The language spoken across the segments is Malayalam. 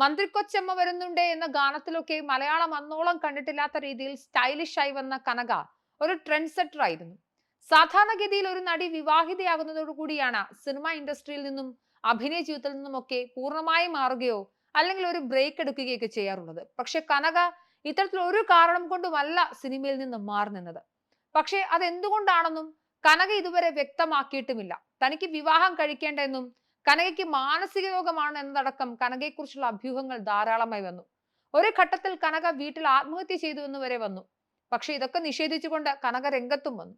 മന്ത്രിക്കൊച്ചമ്മ വരുന്നുണ്ട് എന്ന ഗാനത്തിലൊക്കെ മലയാളം അന്നോളം കണ്ടിട്ടില്ലാത്ത രീതിയിൽ സ്റ്റൈലിഷ് ആയി വന്ന കനക ഒരു ട്രെൻഡ് സെറ്റർ ആയിരുന്നു. സാധാരണഗതിയിൽ ഒരു നടി വിവാഹിതയാകുന്നതോടുകൂടിയാണ് സിനിമ ഇൻഡസ്ട്രിയിൽ നിന്നും അഭിനയ ജീവിതത്തിൽ നിന്നുമൊക്കെ പൂർണമായി മാറുകയോ അല്ലെങ്കിൽ ഒരു ബ്രേക്ക് എടുക്കുകയൊക്കെ ചെയ്യാറുള്ളത്. പക്ഷെ കനക ഇത്തരത്തിൽ ഒരു കാരണം കൊണ്ടുമല്ല സിനിമയിൽ നിന്ന് മാറി നിന്നത്. പക്ഷേ അതെന്തുകൊണ്ടാണെന്നും കനക ഇതുവരെ വ്യക്തമാക്കിയിട്ടുമില്ല. തനിക്ക് വിവാഹം കഴിക്കേണ്ട എന്നും കനകയ്ക്ക് മാനസിക രോഗമാണ് എന്നതടക്കം കനകയെക്കുറിച്ചുള്ള അഭ്യൂഹങ്ങൾ ധാരാളമായി വന്നു. ഒരു ഘട്ടത്തിൽ കനക വീട്ടിൽ ആത്മഹത്യ ചെയ്തു എന്ന് വരെ വന്നു. പക്ഷെ ഇതൊക്കെ നിഷേധിച്ചുകൊണ്ട് കനക രംഗത്തും വന്നു.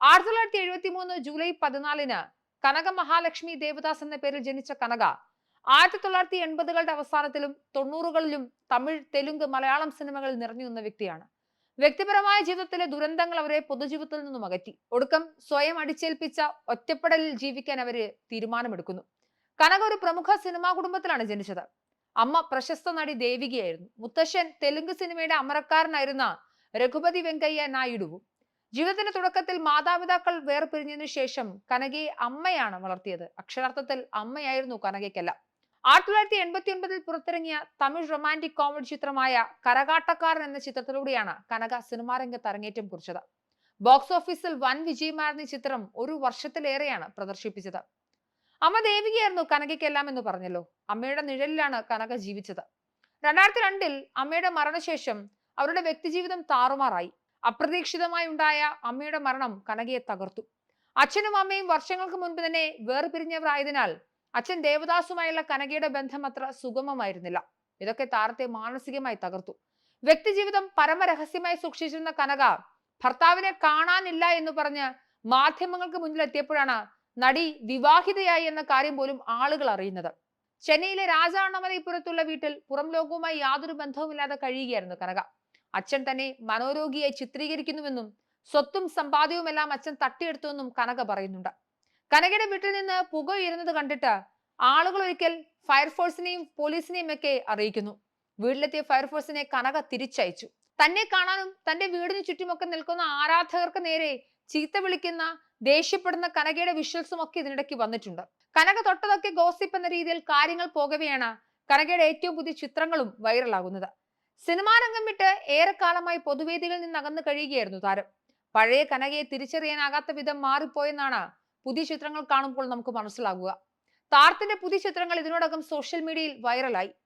ആയിരത്തി തൊള്ളായിരത്തി എഴുപത്തി മൂന്ന് ജൂലൈ പതിനാലിന് കനക മഹാലക്ഷ്മി ദേവദാസ് എന്ന പേരിൽ ജനിച്ച കനക ആയിരത്തി തൊള്ളായിരത്തി എൺപതുകളുടെ അവസാനത്തിലും തൊണ്ണൂറുകളിലും തമിഴ് തെലുങ്ക് മലയാളം സിനിമകളിൽ നിറഞ്ഞു നിന്ന വ്യക്തിയാണ്. വ്യക്തിപരമായ ജീവിതത്തിലെ ദുരന്തങ്ങൾ അവരെ പൊതുജീവിതത്തിൽ നിന്നും അകറ്റി. ഒടുക്കം സ്വയം അടിച്ചേൽപ്പിച്ച ഒറ്റപ്പെടലിൽ ജീവിക്കാൻ അവർ തീരുമാനമെടുക്കുന്നു. കനക ഒരു പ്രമുഖ സിനിമാ കുടുംബത്തിലാണ് ജനിച്ചത്. അമ്മ പ്രശസ്ത നടി ദേവികയായിരുന്നു. മുത്തശ്ശൻ തെലുങ്ക് സിനിമയുടെ അമരക്കാരനായിരുന്ന രഘുപതി വെങ്കയ്യ നായിഡുവും. ജീവിതത്തിന്റെ തുടക്കത്തിൽ മാതാപിതാക്കൾ വേർപിരിഞ്ഞതിനു ശേഷം കനകയെ അമ്മയാണ് വളർത്തിയത്. അക്ഷരാർത്ഥത്തിൽ അമ്മയായിരുന്നു കനകയ്ക്കെല്ലാം. ആയിരത്തി തൊള്ളായിരത്തി എൺപത്തി ഒൻപതിൽ പുറത്തിറങ്ങിയ തമിഴ് റൊമാന്റിക് കോമഡി ചിത്രമായ കരകാട്ടക്കാരൻ എന്ന ചിത്രത്തിലൂടെയാണ് കനക സിനിമാ രംഗത്ത് അരങ്ങേറ്റം കുറിച്ചത്. ബോക്സ് ഓഫീസിൽ വൻ വിജയമായിരുന്ന ചിത്രം ഒരു വർഷത്തിലേറെയാണ് പ്രദർശിപ്പിച്ചത്. അമ്മ ദേവികയായിരുന്നു കനകയ്ക്കെല്ലാം എന്ന് പറഞ്ഞല്ലോ. അമ്മയുടെ നിഴലിലാണ് കനക ജീവിച്ചത്. രണ്ടായിരത്തി രണ്ടിൽ അമ്മയുടെ മരണശേഷം അവരുടെ വ്യക്തിജീവിതം താറുമാറായി. അപ്രതീക്ഷിതമായി ഉണ്ടായ അമ്മയുടെ മരണം കനകയെ തകർത്തു. അച്ഛനും അമ്മയും വർഷങ്ങൾക്ക് മുൻപ് തന്നെ വേർപിരിഞ്ഞവരായതിനാൽ അച്ഛൻ ദേവദാസുമായുള്ള കനകയുടെ ബന്ധം അത്ര സുഗമമായിരുന്നില്ല. ഇതൊക്കെ താരത്തെ മാനസികമായി തകർത്തു. വ്യക്തിജീവിതം പരമരഹസ്യമായി സൂക്ഷിച്ചിരുന്ന കനക ഭർത്താവിനെ കാണാനില്ല എന്ന് പറഞ്ഞ് മാധ്യമങ്ങൾക്ക് മുന്നിൽ എത്തിയപ്പോഴാണ് നടി വിവാഹിതയായി എന്ന കാര്യം പോലും ആളുകൾ അറിയുന്നത്. ചെന്നൈയിലെ രാജാണമലൈപ്പുറത്തുള്ള വീട്ടിൽ പുറം ലോകവുമായി യാതൊരു ബന്ധവുമില്ലാതെ കഴിയുകയായിരുന്നു കനക. അച്ഛൻ തന്നെ മനോരോഗിയായി ചിത്രീകരിക്കുന്നുവെന്നും സ്വത്തും സമ്പാദ്യവുമെല്ലാം അച്ഛൻ തട്ടിയെടുത്തുവെന്നും കനക പറയുന്നുണ്ട്. കനകയുടെ വീട്ടിൽ നിന്ന് പുക ഉയരുന്നത് കണ്ടിട്ട് ആളുകൾ ഒരിക്കൽ ഫയർഫോഴ്സിനെയും പോലീസിനെയും ഒക്കെ അറിയിക്കുന്നു. വീട്ടിലെത്തിയ ഫയർഫോഴ്സിനെ കനക തിരിച്ചയച്ചു. തന്നെ കാണാനും തന്റെ വീടിന് ചുറ്റുമൊക്കെ നിൽക്കുന്ന ആരാധകർക്ക് നേരെ ചീത്ത വിളിക്കുന്ന ദേഷ്യപ്പെടുന്ന കനകയുടെ വിഷ്വൽസും ഒക്കെ ഇതിനിടയ്ക്ക് വന്നിട്ടുണ്ട്. കനക തൊട്ടതൊക്കെ ഗോസിപ്പ് എന്ന രീതിയിൽ കാര്യങ്ങൾ പോകവെയാണ് കനകയുടെ ഏറ്റവും പുതിയ ചിത്രങ്ങളും വൈറലാകുന്നത് സിനിമാ രംഗം വിട്ട് ഏറെക്കാലമായി പൊതുവേദികളിൽ നിന്ന് അകന്നു കഴിയുകയായിരുന്നു താരം. പഴയ കനകയെ തിരിച്ചറിയാനാകാത്ത വിധം മാറിപ്പോയെന്നാണ് പുതിയ ചിത്രങ്ങൾ കാണുമ്പോൾ നമുക്ക് മനസ്സിലാകുക. താരത്തിന്റെ പുതിയ ചിത്രങ്ങൾ ഇതിനോടകം സോഷ്യൽ മീഡിയയിൽ വൈറലായി